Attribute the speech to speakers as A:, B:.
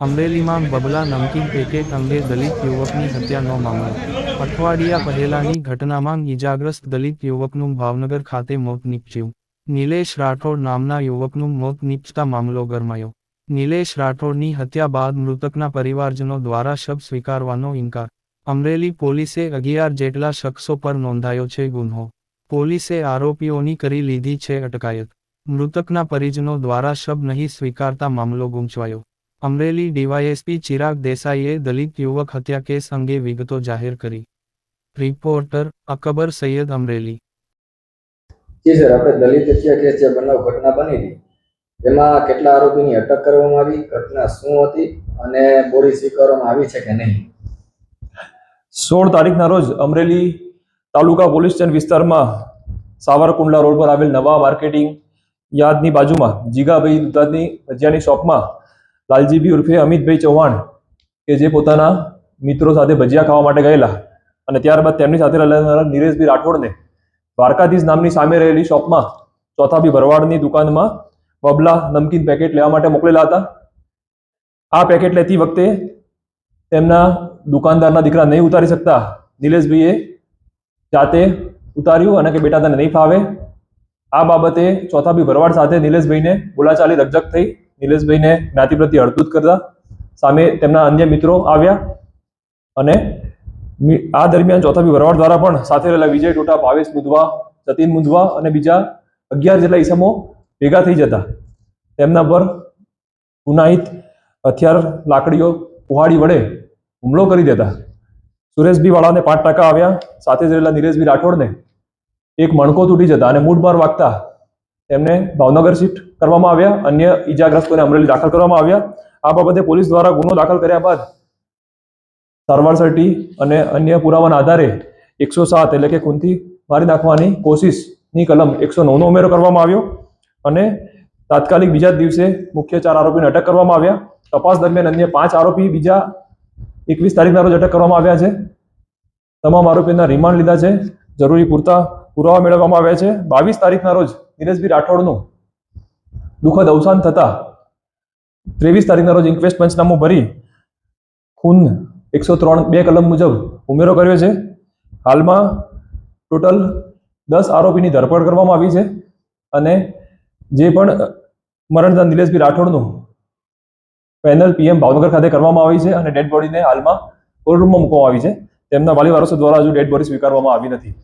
A: અમરેલીમાં બબલા નમકીન પેકેટ અંગે દલિત યુવકની હત્યાનો મામલો. અઠવાડિયા પહેલાની ઘટનામાં ઈજાગ્રસ્ત દલિત યુવકનું ભાવનગર ખાતે મોત નીપજ્યું. નિલેશ રાઠોડ નામના યુવકનું મોત નીપજતા મામલો ગરમાયો. નિલેશ રાઠોડની હત્યા બાદ મૃતકના પરિવારજનો દ્વારા શબ સ્વીકારવાનો ઇનકાર. અમરેલી પોલીસે અગિયાર જેટલા શખ્સો પર નોંધાયો છે ગુન્હો પોલીસે આરોપીઓની કરી લીધી છે અટકાયત. મૃતકના પરિજનો દ્વારા શબ નહીં સ્વીકારતા મામલો ગુંચવાયો. Amreli D Y S P Chirag દેસાઈએ દલિત યુવક હત્યા કેસ અંગે વિગતો જાહેર કરી. રિપોર્ટર અકબર સૈયદ અમરેલી.
B: જી સર આપણે દલિત હત્યા કેસ જે બનાવ ઘટના બની હતી એમાં કેટલા આરોપીની અટક કરવામાં આવી ઘટના શું હતી અને બોડી સ્વીકારવામાં આવી છે કે નહીં?
C: સોળ તારીખના રોજ અમરેલી તાલુકા પોલીસ સ્ટેશન વિસ્તારમાં સાવરકુંડલા રોડ પર આવેલ નવા માર્કેટિંગ યાદની બાજુમાં જીગાભાઈ દુધાની ભજીયાની શોપમાં લાલજીભાઈ ઉર્ફે અમિતભાઈ ચૌહાણ કે જે પોતાના મિત્રો સાથે ભજીયા ખાવા માટે ગયેલા. અને ત્યારબાદ તેમની સાથે રહેલા નીરેશભાઈ રાઠોડને દ્વારકાધીશ નામની સામે રહેલી શોપમાં ચોથાભી ભરવાડની દુકાનમાં બબલા નમકીન પેકેટ લેવા માટે મોકલેલા હતા. આ પેકેટ લેતી વખતે તેમના દુકાનદારના દીકરા નહીં ઉતારી શકતા. નિલેશભાઈએ જાતે ઉતાર્યું અને કે બેટા તને નહીં ફાવે. આ બાબતે ચોથાભી ભરવાડ સાથે નિલેશભાઈને બોલાચાલી રકજક થઈ નિલેશભાઈને જ્ઞાતિ પ્રત્યે હળદૂત કરતા. સામે તેમના અન્ય મિત્રો આવ્યા અને આ દરમિયાન ચોથા વરવાડ દ્વારા પણ સાથે રહેલા વિજય ટોટા, ભાવેશ મુધવા જતીન મુધવા અને બીજા અગિયાર જેટલા ઈસમો ભેગા થઈ જતા. તેમના પર ગુનાહિત હથિયાર, લાકડીઓ, કુહાડી વડે હુમલો કરી દેતા. સુરેશભી વાળાને પાંચ ટકા આવ્યા. સાથે જ રહેલા નીરેશભી રાઠોડને એક મણકો તૂટી જતા અને મૂઢમાર વાગતા તેમને ભાવનગર શિફ્ટ કરવામાં આવ્યા. અન્ય ઈજાગ્રસ્તોને અમરેલી દાખલ કરવામાં આવ્યા. આ બાબતે પોલીસ દ્વારા ગુનો દાખલ કર્યા બાદ સારવાર સર્ટી અને અન્ય પુરાવાના આધારે એકસો સાત એટલે કે ખૂનથી મારી નાખવાની કોશિશની કલમ એકસો નવનો ઉમેરો કરવામાં આવ્યો અને તાત્કાલિક બીજા જ દિવસે મુખ્ય ચાર આરોપીને અટક કરવામાં આવ્યા. તપાસ દરમિયાન અન્ય પાંચ આરોપી બીજા એકવીસ તારીખના રોજ અટક કરવામાં આવ્યા છે. તમામ આરોપીના રિમાન્ડ લીધા છે. જરૂરી પૂરતા પુરાવા મેળવવામાં આવ્યા છે. બાવીસ તારીખના રોજ નીરજભાઈ રાઠોડનું દુઃખદ અવસાન થતા ત્રેવીસ તારીખના રોજ ઇન્ક્વેસ્ટ પંચનામું ભરી ખૂન એકસો ત્રણ બે કલમ મુજબ ઉમેરો કર્યો છે. હાલમાં ટોટલ દસ આરોપીની ધરપકડ કરવામાં આવી છે અને જે પણ મરણદાન નિલેશભાઈ રાઠોડનું પેનલ પીએમ ભાવનગર ખાતે કરવામાં આવી છે અને ડેડ બોડીને હાલમાં કોલ્ડ રૂમમાં મૂકવામાં આવી છે. તેમના વાલી વારસો દ્વારા હજુ ડેડ બોડી સ્વીકારવામાં આવી નથી.